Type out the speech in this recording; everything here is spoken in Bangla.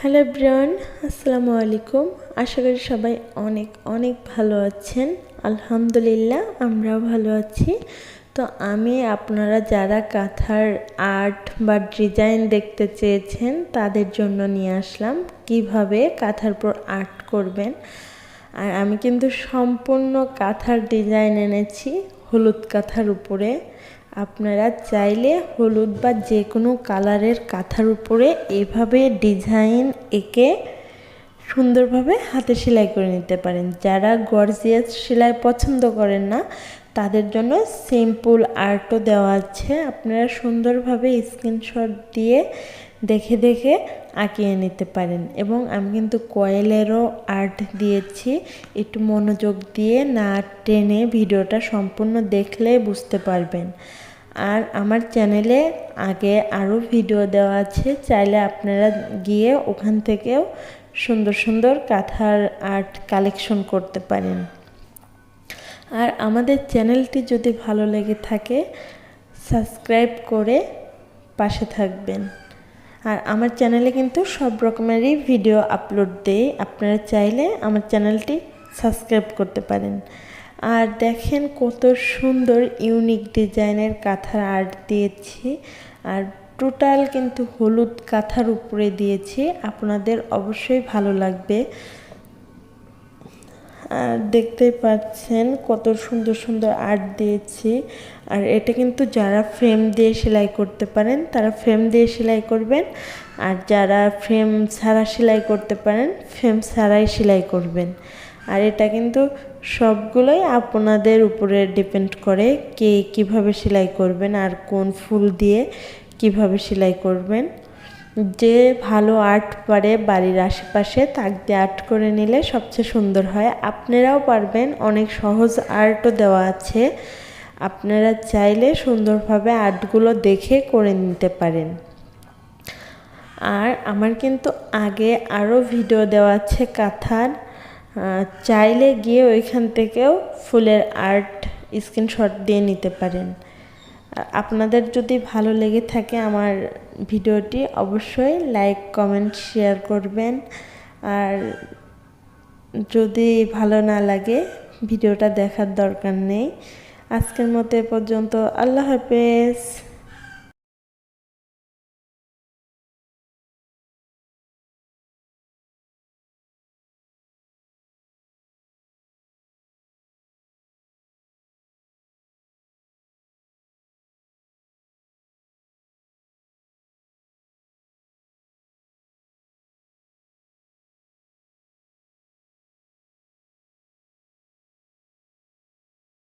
হ্যালো ব্রিয়ান আসসালামু আলাইকুম। আশা করি সবাই অনেক অনেক ভালো আছেন। আলহামদুলিল্লাহ, আমরাও ভালো আছি। তো আমি, আপনারা যারা কাঁথার আর্ট বা ডিজাইন দেখতে চেয়েছেন, তাদের জন্য নিয়ে আসলাম কীভাবে কাঁথার পর আর্ট করবেন। আর আমি কিন্তু সম্পূর্ণ কাঁথার ডিজাইন এনেছি, হলুদ কাঁথার উপরে। আপনারা চাইলে হলুদ বা যে কোনো কালারের কাঁথার উপরে এভাবে ডিজাইন এঁকে সুন্দরভাবে হাতে সেলাই করে নিতে পারেন। যারা গর্জিয়াস সেলাই পছন্দ করেন না, তাদের জন্য সিম্পল আর্টও দেওয়া আছে। আপনারা সুন্দরভাবে স্ক্রিনশট দিয়ে দেখে দেখে আঁকিয়ে নিতে পারেন। এবং আমি কিন্তু কয়েলেরও আর্ট দিয়েছি। একটু মনোযোগ দিয়ে না টেনে ভিডিওটা সম্পূর্ণ দেখলে বুঝতে পারবেন। আর আমার চ্যানেলে আগে আরও ভিডিও দেওয়া আছে। চাইলে আপনারা গিয়ে ওখান থেকেও সুন্দর সুন্দর কাঁথার আর্ট কালেকশন করতে পারেন। আর আমাদের চ্যানেলটি যদি ভালো লেগে থাকে, সাবস্ক্রাইব করে পাশে থাকবেন। আর আমার চ্যানেলে কিন্তু সব রকমেরই ভিডিও আপলোড দেয় আপনারা চাইলে আমার চ্যানেলটি সাবস্ক্রাইব করতে পারেন। আর দেখেন কত সুন্দর ইউনিক ডিজাইনের কাঁথার আর্ট দিয়েছি। আর টোটাল কিন্তু হলুদ কাঁথার উপরে দিয়েছি। আপনাদের অবশ্যই ভালো লাগবে। আর দেখতেই পাচ্ছেন কত সুন্দর সুন্দর আর্ট দিয়েছি। আর এটা কিন্তু যারা ফ্রেম দিয়ে সেলাই করতে পারেন, তারা ফ্রেম দিয়ে সেলাই করবেন। আর যারা ফ্রেম ছাড়া সেলাই করতে পারেন ফ্রেম ছাড়াই সেলাই করবেন। আর এটা কিন্তু সবগুলোই আপনাদের উপরে ডিপেন্ড করে কে কীভাবে সেলাই করবেন, আর কোন ফুল দিয়ে কীভাবে সেলাই করবেন। যে ভালো আর্ট পারে বাড়ির আশেপাশে, তাক দিয়ে আর্ট করে নিলে সবচেয়ে সুন্দর হয়। আপনারাও পারবেন, অনেক সহজ আর্টও দেওয়া আছে। আপনারা চাইলে সুন্দরভাবে আর্টগুলো দেখে করে নিতে পারেন। আর আমার কিন্তু আগে আরও ভিডিও দেওয়া আছে কাঁথার। চাইলে গিয়ে ওইখান থেকেও ফুলের আর্ট স্ক্রিনশট দিয়ে নিতে পারেন। আপনাদের যদি ভালো লেগে থাকে আমার ভিডিওটি, অবশ্যই লাইক কমেন্ট শেয়ার করবেন। আর যদি ভালো না লাগে, ভিডিওটা দেখার দরকার নেই। আজকের মতো এ পর্যন্ত। আল্লাহ হাফেজ।